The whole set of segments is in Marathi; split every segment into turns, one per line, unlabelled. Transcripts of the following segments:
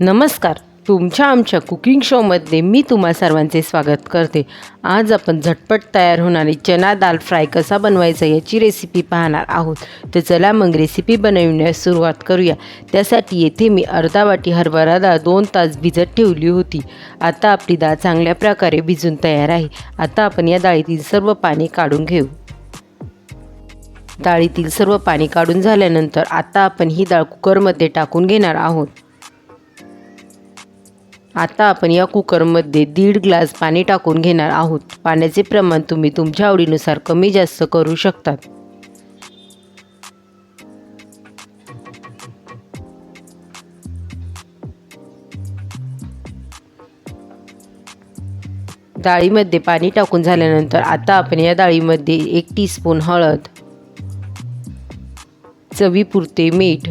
नमस्कार. तुमच्या आमच्या कुकिंग शोमध्ये मी तुम्हा सर्वांचे स्वागत करते. आज आपण झटपट तयार होणारी चना दाल फ्राय कसा बनवायचा याची रेसिपी पाहणार आहोत. तर चला मग रेसिपी बनवण्यास सुरुवात करूया. त्यासाठी येथे मी अर्धा वाटी हरभरा डाळ दोन तास भिजत ठेवली होती. आता आपली डाळ चांगल्या प्रकारे भिजून तयार आहे. आता आपण या डाळीतील सर्व पाणी काढून घेऊ. डाळीतील सर्व पाणी काढून झाल्यानंतर आता आपण ही डाळ कुकरमध्ये टाकून घेणार आहोत. आता आपण या कुकरमध्ये दीड ग्लास पाणी टाकून घेणार आहोत. पाण्याचे प्रमाण तुम्ही तुमच्या आवडीनुसार कमी जास्त करू शकतात. डाळीमध्ये पाणी टाकून झाल्यानंतर आता आपण या डाळीमध्ये एक टीस्पून हळद चवीपुरते मीठ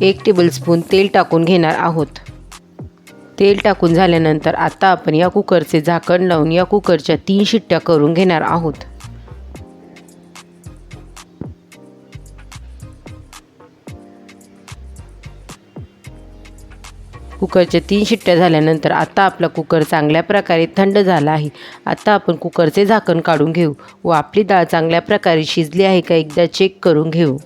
एक टेबलस्पून तेल टाकून घेणार आहोत. तेल टाकून झाल्यानंतर आता आपण या कुकरचे झाकण लावून या कुकरच्या तीन शिट्ट्या करून घेणार आहोत. कुकरच्या तीन शिट्ट्या झाल्यानंतर आता आपला कुकर चांगल्या प्रकारे थंड झाला आहे. आता आपण कुकरचे झाकण काढून घेऊ व आपली डाळ चांगल्या प्रकारे शिजली आहे का एकदा चेक करून घेऊ.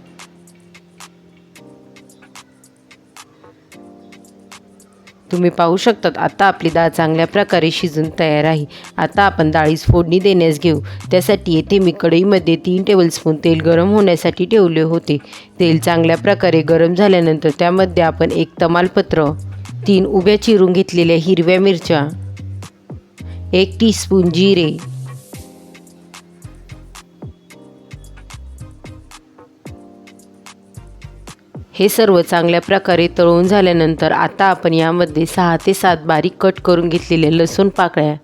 तुम्ही पाहू शकतात. आता आपली डाळ चांगल्या प्रकारे शिजून तयार आहे. आता आपण डाळीस फोडणी देण्यास घेऊ. त्यासाठी येथे मी कढईमध्ये तीन टेबलस्पून तेल गरम होण्यासाठी ठेवले होते. तेल चांगल्या प्रकारे गरम झाल्यानंतर त्यामध्ये आपण एक तमालपत्र तीन उभ्या चिरून घेतलेल्या हिरव्या मिरच्या एक टीस्पून जिरे हे सर्व चांगल्या प्रकारे तळून झाल्यानंतर आता आपण यामध्ये सहा ते सात बारीक कट करून घेतलेल्या लसूण पाकळ्या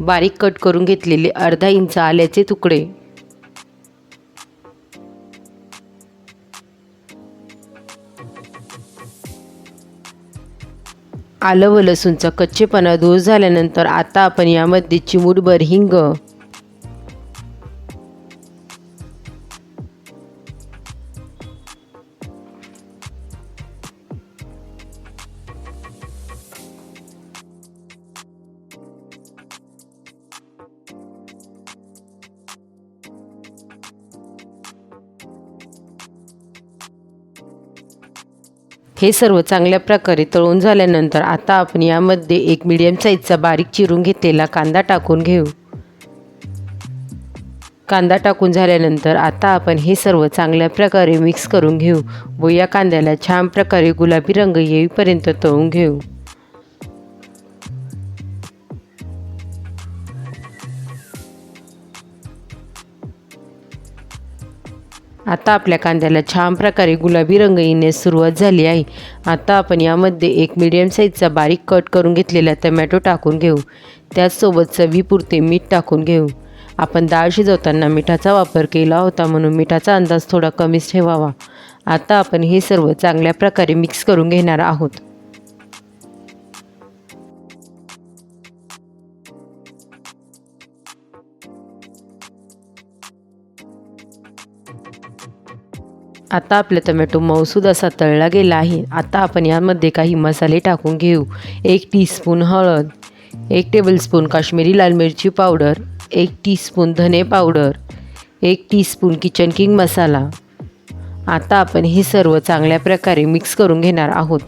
बारीक कट करून घेतलेले अर्धा इंच आल्याचे तुकडे. आलं व लसूणचा कच्चेपणा दूर झाल्यानंतर आता आपण यामध्ये चिमूटभर हिंग हे सर्व चांगल्या प्रकारे तळून झाल्यानंतर आता आपण यामध्ये एक मीडियम साईजचा बारीक चिरून घेतलेला कांदा टाकून घेऊ. कांदा टाकून झाल्यानंतर आता आपण हे सर्व चांगल्या प्रकारे मिक्स करून घेऊ व या कांद्याला छान प्रकारे गुलाबी रंग येईपर्यंत तळून घेऊ. आता आपल्या कांद्याला छान प्रकारे गुलाबी रंग येण्यास सुरुवात झाली आहे. आता आपण यामध्ये एक मीडियम साईजचा बारीक कट करून घेतलेला टमॅटो टाकून घेऊ. त्याचसोबत चवीपुरते मीठ टाकून घेऊ. आपण डाळ शिजवताना मिठाचा वापर केला होता म्हणून मिठाचा अंदाज थोडा कमीच ठेवावा. आता आपण हे सर्व चांगल्या प्रकारे मिक्स करून घेणार आहोत. आता आपला टमॅटो मऊसूद असा तळला गेला आहे. आता आपण यामध्ये काही मसाले टाकून घेऊ. एक टीस्पून हळद एक टेबलस्पून काश्मीरी लाल मिरची पावडर एक टीस्पून धने पावडर एक टीस्पून किचन किंग मसाला आता आपण हे सर्व चांगल्या प्रकारे मिक्स करून घेणार आहोत.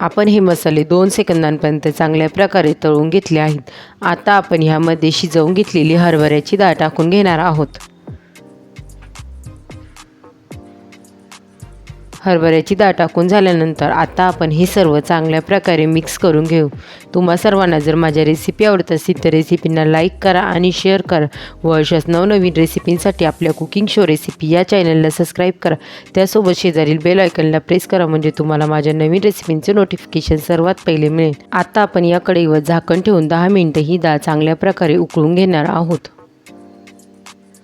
आपण हे मसाले दोन सेकंदांपर्यंत चांगल्या प्रकारे तळून घेतले आहेत. आता आपण ह्यामध्ये शिजवून घेतलेली हरभऱ्याची डाळ टाकून घेणार आहोत. हरभऱ्याची डाळ टाकून झाल्यानंतर आता आपण हे सर्व चांगल्या प्रकारे मिक्स करून घेऊ. तुम्हा सर्वांना जर माझ्या रेसिपी आवडत असेल तर रेसिपींना लाईक करा आणि शेअर करा. व अशाच नवनवीन रेसिपींसाठी आपल्या कुकिंग शो रेसिपी या चॅनलला सबस्क्राईब करा. त्यासोबत शेजारील बेल आयकनला प्रेस करा म्हणजे तुम्हाला माझ्या नवीन रेसिपींचे नोटिफिकेशन सर्वात पहिले मिळेल. आता आपण या कढईवर झाकण ठेवून दहा मिनटं ही डाळ चांगल्या प्रकारे उकळून घेणार आहोत.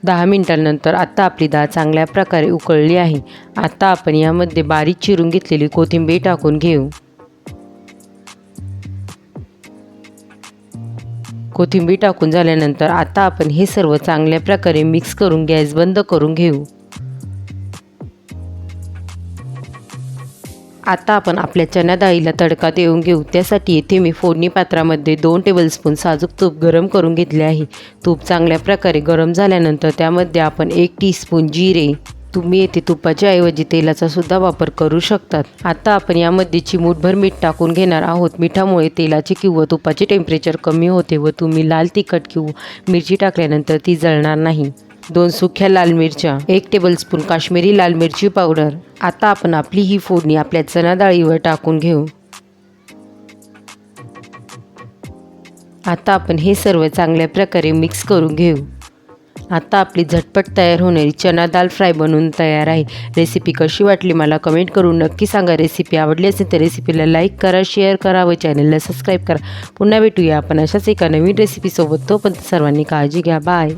दहा मिनिटांनंतर आता आपली डाळ चांगल्या प्रकारे उकळली आहे. आता आपण यामध्ये बारीक चिरून घेतलेली कोथिंबीर टाकून घेऊ. कोथिंबीर टाकून झाल्यानंतर आता आपण हे सर्व चांगल्या प्रकारे मिक्स करून गॅस बंद करून घेऊ. आता आपण आपल्या चना डाळीला तडका देऊन घेऊ. त्यासाठी येथे मी फोडणी पात्रामध्ये दोन टेबलस्पून साजूक तूप गरम करून घेतले आहे. तूप चांगल्या प्रकारे गरम झाल्यानंतर त्यामध्ये आपण एक टीस्पून जिरे. तुम्ही येथे तुपाच्या ऐवजी तेलाचा सुद्धा वापर करू शकतात. आता आपण यामध्ये चिमूटभर मीठ टाकून घेणार आहोत. मिठामुळे तेलाचे किंवा तुपाचे टेम्परेचर कमी होते व तुम्ही लाल तिखट किंवा मिरची टाकल्यानंतर ती जळणार नाही. दोन सुख्या लाल मिरच्या एक टेबलस्पून काश्मीरी लाल मिरची पावडर आता आपण आपली ही फोडणी आपल्या चना डाळीवर टाकून घेऊ. आता आपण हे सर्व चांगल्या प्रकारे मिक्स करून घेऊ. आता आपली झटपट तयार होणारी चना दाल फ्राय बनवून तयार आहे. रेसिपी कशी वाटली मला कमेंट करून नक्की सांगा. रेसिपी आवडली असेल तर रेसिपीला लाईक करा शेअर करा व चॅनलला सबस्क्राईब करा. पुन्हा भेटूया आपण अशाच एका नवीन रेसिपीसोबत तोपर्यंत सर्वांनी काळजी घ्या. बाय